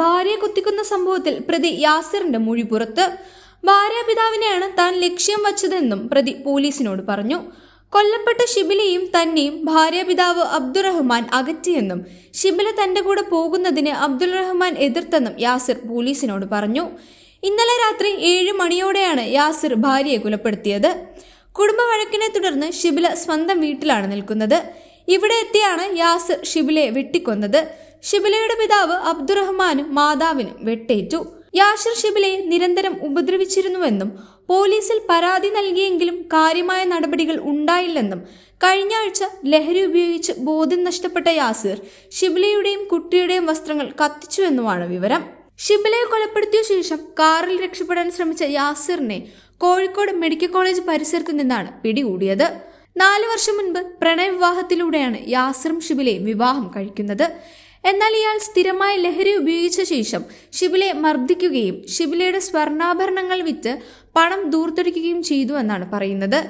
ഭാര്യയെ കുത്തിക്കുന്ന സംഭവത്തിൽ പ്രതി യാസിറിന്റെ മൊഴി പുറത്ത്. ഭാര്യാപിതാവിനെയാണ് താൻ ലക്ഷ്യം വച്ചതെന്നും പ്രതി പോലീസിനോട് പറഞ്ഞു. കൊല്ലപ്പെട്ട ഷിബിലയും തന്നെയും ഭാര്യാപിതാവ് അബ്ദുറഹ്മാൻ അകറ്റിയെന്നും ഷിബില തന്റെ കൂടെ പോകുന്നതിന് അബ്ദുൾ റഹ്മാൻ എതിർത്തെന്നും യാസിർ പോലീസിനോട് പറഞ്ഞു. ഇന്നലെ രാത്രി ഏഴ് മണിയോടെയാണ് യാസിർ ഭാര്യയെ കൊലപ്പെടുത്തിയത്. കുടുംബ വഴക്കിനെ തുടർന്ന് ഷിബില സ്വന്തം വീട്ടിലാണ് നിൽക്കുന്നത്. ഇവിടെ എത്തിയാണ് യാസിർ ഷിബിലയെ വെട്ടിക്കൊന്നത്. ഷിബിലയുടെ പിതാവ് അബ്ദുറഹ്മാനും മാതാവിനും വെട്ടേറ്റു. യാഷിർ ഷിബിലയെ നിരന്തരം ഉപദ്രവിച്ചിരുന്നുവെന്നും പോലീസിൽ പരാതി നൽകിയെങ്കിലും കാര്യമായ നടപടികൾ ഉണ്ടായില്ലെന്നും കഴിഞ്ഞ ആഴ്ച ലഹരി ഉപയോഗിച്ച് ബോധ്യം നഷ്ടപ്പെട്ട യാസിർ ഷിബിലയുടെയും കുട്ടിയുടെയും വസ്ത്രങ്ങൾ കത്തിച്ചുവെന്നുമാണ് വിവരം. ഷിബിലയെ കൊലപ്പെടുത്തിയ ശേഷം കാറിൽ രക്ഷപ്പെടാൻ ശ്രമിച്ച യാസിറിനെ കോഴിക്കോട് മെഡിക്കൽ കോളേജ് പരിസരത്ത് നിന്നാണ് പിടികൂടിയത്. നാല് വർഷം മുൻപ് പ്രണയവിവാഹത്തിലൂടെയാണ് യാസിറും ഷിബിലയും വിവാഹം കഴിക്കുന്നത്. എന്നാൽ ഇയാൾ സ്ഥിരമായി ലഹരി ഉപയോഗിച്ച ശേഷം ഷിബിലയെ മർദ്ദിക്കുകയും ഷിബിലയുടെ സ്വർണാഭരണങ്ങൾ വിറ്റ് പണം ദൂർത്തടിക്കുകയും ചെയ്തു എന്നാണ് പറയുന്നത്.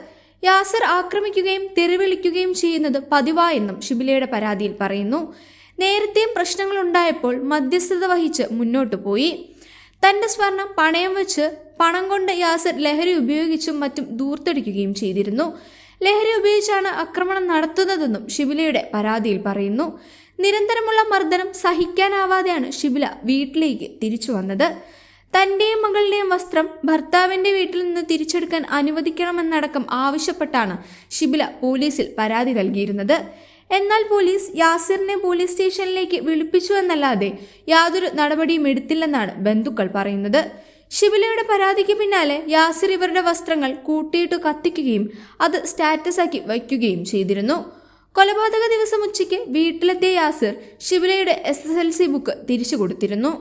യാസർ ആക്രമിക്കുകയും തെറിവിളിക്കുകയും ചെയ്യുന്നത് പതിവായെന്നും ഷിബിലയുടെ പരാതിയിൽ പറയുന്നു. നേരത്തെയും പ്രശ്നങ്ങൾ ഉണ്ടായപ്പോൾ മധ്യസ്ഥത വഹിച്ച് മുന്നോട്ടു പോയി. തന്റെ സ്വർണം പണയം വെച്ച് പണം കൊണ്ട് യാസർ ലഹരി ഉപയോഗിച്ചും മറ്റും ദൂർത്തടിക്കുകയും ചെയ്തിരുന്നു. ലഹരി ഉപയോഗിച്ചാണ് ആക്രമണം നടത്തുന്നതെന്നും ഷിബിലയുടെ പരാതിയിൽ പറയുന്നു. നിരന്തരമുള്ള മർദ്ദനം സഹിക്കാനാവാതെയാണ് ഷിബില വീട്ടിലേക്ക് തിരിച്ചു വന്നത്. തന്റെയും മകളുടെയും വസ്ത്രം ഭർത്താവിന്റെ വീട്ടിൽ നിന്ന് തിരിച്ചെടുക്കാൻ അനുവദിക്കണമെന്നടക്കം ആവശ്യപ്പെട്ടാണ് ഷിബില പോലീസിൽ പരാതി നൽകിയിരുന്നത്. എന്നാൽ പോലീസ് യാസിറിനെ പോലീസ് സ്റ്റേഷനിലേക്ക് വിളിപ്പിച്ചു എന്നല്ലാതെ യാതൊരു നടപടിയും എടുത്തില്ലെന്നാണ് ബന്ധുക്കൾ പറയുന്നത്. ഷിബിലയുടെ പരാതിക്ക് പിന്നാലെ യാസിർ ഇവരുടെ വസ്ത്രങ്ങൾ കൂട്ടിയിട്ട് കത്തിക്കുകയും അത് സ്റ്റാറ്റസാക്കി വയ്ക്കുകയും ചെയ്തിരുന്നു. കൊലപാതക ദിവസം ഉച്ചയ്ക്ക് വീട്ടിലെത്തിയ Yasir ശിവലയുടെ S S L C book തിരിച്ചു കൊടുത്തിരുന്നു.